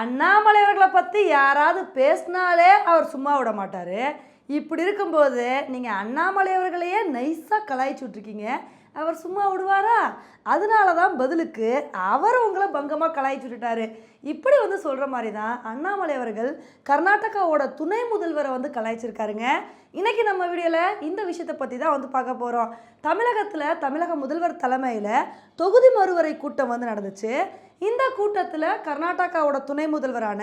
அண்ணாமலை அவர்களை பற்றி யாராவது பேசினாலே அவர் சும்மா விட மாட்டார். இப்படி இருக்கும்போது நீங்கள் அண்ணாமலை அவர்களையே நைஸாக கலாய்ச்சி விட்ருக்கீங்க அவர் சும்மா விடுவாரா? அதனால தான் பதிலுக்கு அவர் உங்களை பங்கமாக கலாய்ச்சி விட்டுட்டாரு. இப்படி வந்து சொல்கிற மாதிரி தான் அண்ணாமலை அவர்கள் கர்நாடகாவோட துணை முதல்வரை வந்து கலாய்ச்சிருக்காருங்க. இன்றைக்கி நம்ம வீடியோவில் இந்த விஷயத்தை பற்றி தான் வந்து பார்க்க போகிறோம் தமிழகத்தில் தமிழக முதல்வர் தலைமையில் தொகுதி மறுவரை கூட்டம் வந்து நடந்துச்சு. இந்த கூட்டத்தில் கர்நாடகாவோட துணை முதல்வரான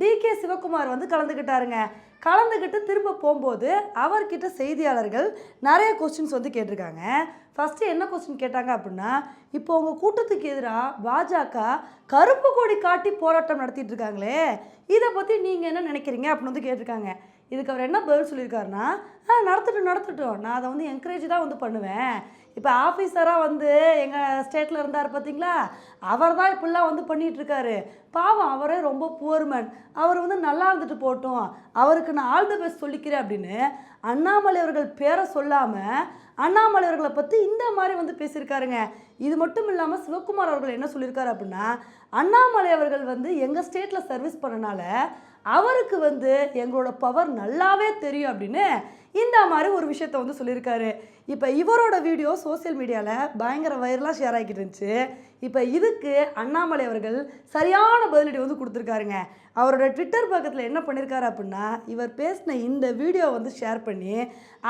டி கே சிவகுமார் வந்து கலந்துக்கிட்டாருங்க கலந்துக்கிட்டு திரும்ப போகும்போது அவர்கிட்ட செய்தியாளர்கள் நிறைய கொஸ்டின்ஸ் வந்து கேட்டிருக்காங்க. ஃபஸ்ட்டு என்ன கொஸ்டின் கேட்டாங்க அப்படின்னா இப்போ உங்கள் கூட்டத்துக்கு எதிராக பாஜக கருப்பு கொடி காட்டி போராட்டம் நடத்திட்டு இருக்காங்களே இதை பற்றி நீங்கள் என்ன நினைக்கிறீங்க அப்படின்னு வந்து கேட்டிருக்காங்க. இதுக்கு அவர் என்ன பதில் சொல்லியிருக்காருன்னா ஆ நடத்தட்டும் நடத்தட்டும். நான் அதை வந்து என்கரேஜ் தான் வந்து பண்ணுவேன். இப்போ ஆஃபீஸராக வந்து எங்கள் ஸ்டேட்டில் இருந்தார் பார்த்தீங்களா அவர் தான் இப்படிலாம் வந்து பண்ணிகிட்ருக்காரு பாவம் அவரே ரொம்ப புவர்மேன் அவர் வந்து நல்லா இருந்துட்டு போட்டோம் அவருக்கு நான் ஆல் த பெஸ்ட் சொல்லிக்கிறேன் அப்படின்னு அண்ணாமலை அவர்கள் பேரை சொல்லாமல் அண்ணாமலை அவர்களை பற்றி இந்த மாதிரி வந்து பேசியிருக்காருங்க. இது மட்டும் இல்லாமல் சிவகுமார் அவர்கள் என்ன சொல்லியிருக்காரு அப்படின்னா அண்ணாமலை அவர்கள் வந்து எங்கள் ஸ்டேட்டில் சர்வீஸ் பண்ணனால அவருக்கு வந்து எங்களோட பவர் நல்லாவே தெரியும் அப்படின்னு இந்த மாதிரி ஒரு விஷயத்த வந்து சொல்லியிருக்காரு. இப்போ இவரோட வீடியோ சோஷியல் மீடியாவில் பயங்கர வைரலாக ஷேர் ஆகிட்டு இருந்துச்சு. இப்போ இதுக்கு அண்ணாமலை அவர்கள் சரியான பதிலடி வந்து கொடுத்துருக்காருங்க. அவரோட ட்விட்டர் பக்கத்தில் என்ன பண்ணியிருக்காரு அப்படின்னா இவர் பேசின இந்த வீடியோ வந்து ஷேர் பண்ணி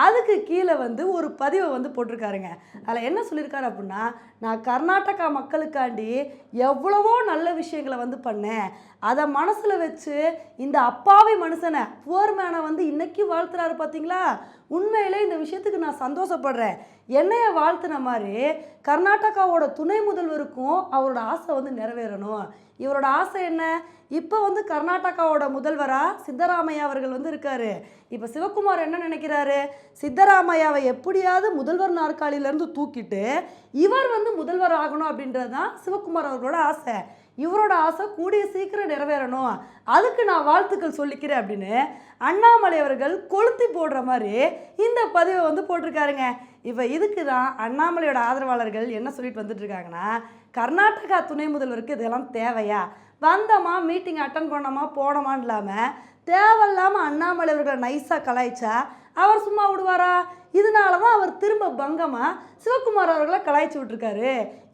அதுக்கு கீழே வந்து ஒரு பதிவை வந்து போட்டிருக்காருங்க. அதில் என்ன சொல்லியிருக்காரு அப்படின்னா நான் கர்நாடகா மக்களுக்காண்டி எவ்வளவோ நல்ல விஷயங்களை வந்து பண்ணேன். அதை மனசில் வச்சு இந்த அப்பாவி மனுஷனை புவர் மேனை வந்து இன்றைக்கி வாழ்த்துறாரு பார்த்தீங்களா உண்மையிலே இந்த விஷயத்துக்கு நான் சந்தோஷப்படுறேன். என்னைய வாழ்த்துன மாதிரி கர்நாடகாவோட துணை முதல்வருக்கும் அவரோட ஆசை வந்து நிறைவேறணும். இவரோட ஆசை என்ன? இப்போ வந்து கர்நாடகாவோட முதல்வராக சித்தராமையா அவர்கள் வந்து இருக்காரு. இப்போ சிவகுமார் என்ன நினைக்கிறாரு? சித்தராமையாவை எப்படியாவது முதல்வர் நாற்காலியிலேருந்து தூக்கிட்டு இவர் வந்து முதல்வர் ஆகணும் அப்படின்றது தான் சிவகுமார் அவர்களோட ஆசை. இவரோட ஆசை கூடிய சீக்கிரம் நிறைவேறணும். அதுக்கு நான் வாழ்த்துக்கள் சொல்லிக்கிறேன் அப்படின்னு அண்ணாமலை அவர்கள் கொளுத்தி போடுற மாதிரி இந்த பதிவை வந்து போட்டிருக்காருங்க. இப்போ இதுக்கு தான் அண்ணாமலையோட ஆதரவாளர்கள் என்ன சொல்லிட்டு வந்துட்டு இருக்காங்கன்னா கர்நாடகா துணை முதல்வருக்கு இதெல்லாம் தேவையா? வந்தோமா மீட்டிங் அட்டன் பண்ணோமா போனோமான்னு இல்லாமல் தேவையில்லாமல் அண்ணாமலை அவர்களை நைஸாக கலாய்ச்சா அவர் சும்மா விடுவாரா? இதனால அவர் திரும்ப பங்கமாக சிவகுமார் அவர்களை கலாய்ச்சி விட்டுருக்காரு.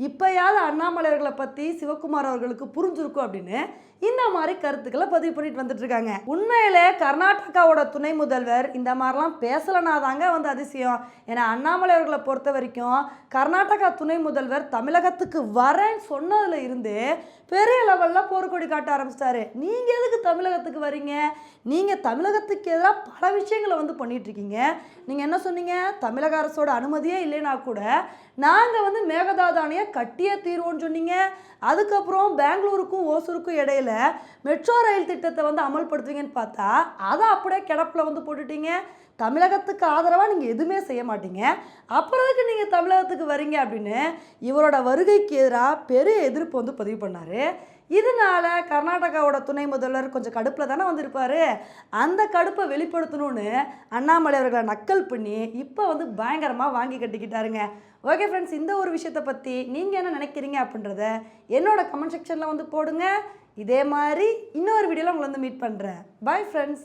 இப்போயாவது அண்ணாமலை அவர்களை பற்றி சிவகுமார் அவர்களுக்கு புரிஞ்சிருக்கும் அப்படின்னு இந்த மாதிரி கருத்துக்களை பதிவு பண்ணிட்டு வந்துட்டு இருக்காங்க. உண்மையிலே கர்நாடகாவோட துணை முதல்வர் இந்த மாதிரிலாம் பேசலைனா தாங்க வந்து அதிசயம். ஏன்னா அண்ணாமலை அவர்களை பொறுத்த வரைக்கும் கர்நாடகா துணை முதல்வர் தமிழகத்துக்கு வரேன்னு சொன்னதுல இருந்து பெரிய லெவலில் போர்க்கொடி காட்ட ஆரம்பிச்சிட்டாரு. நீங்கள் எதுக்கு தமிழகத்துக்கு வரீங்க? நீங்கள் தமிழகத்துக்கு எதிராக பல விஷயங்களை வந்து பண்ணிட்டு இருக்கீங்க. நீங்கள் என்ன சொன்னீங்க? தமிழக அரசோட அனுமதியே இல்லைனா கூட நாங்கள் வந்து மேகதாதானியை கட்டியே தீர்வோம்னு சொன்னீங்க. அதுக்கப்புறம் பெங்களூருக்கும் ஓசூருக்கும் இடையில மெட்ரோ ரயில் திட்டத்தை வந்து அமல்படுத்துவீங்கன்னு பார்த்தா அதை அப்படியே கிடப்பில் வந்து போட்டுட்டீங்க. தமிழகத்துக்கு ஆதரவாக நீங்கள் எதுவுமே செய்ய மாட்டீங்க. அப்புறதுக்கு நீங்கள் தமிழகத்துக்கு வரீங்க அப்படின்னு இவரோட வருகைக்கு எதிராக பெரிய எதிர்ப்பு வந்து பதிவு பண்ணார். இதனால கர்நாடகாவோட துணை முதல்வர் கொஞ்சம் கடுப்பில் தானே வந்திருப்பார். அந்த கடுப்பை வெளிப்படுத்தணும்னு அண்ணாமலை அவர்களை நக்கல் பண்ணி இப்போ வந்து பயங்கரமாக வாங்கி கட்டிக்கிட்டாருங்க. ஓகே ஃப்ரெண்ட்ஸ் இந்த ஒரு விஷயத்தை பற்றி நீங்கள் என்ன நினைக்கிறீங்க அப்படின்றத என்னோட கமெண்ட் செக்ஷனில் வந்து போடுங்க. இதே மாதிரி இன்னொரு வீடியோவில் உங்களை வந்து மீட் பண்ணுறேன் பாய் ஃப்ரெண்ட்ஸ்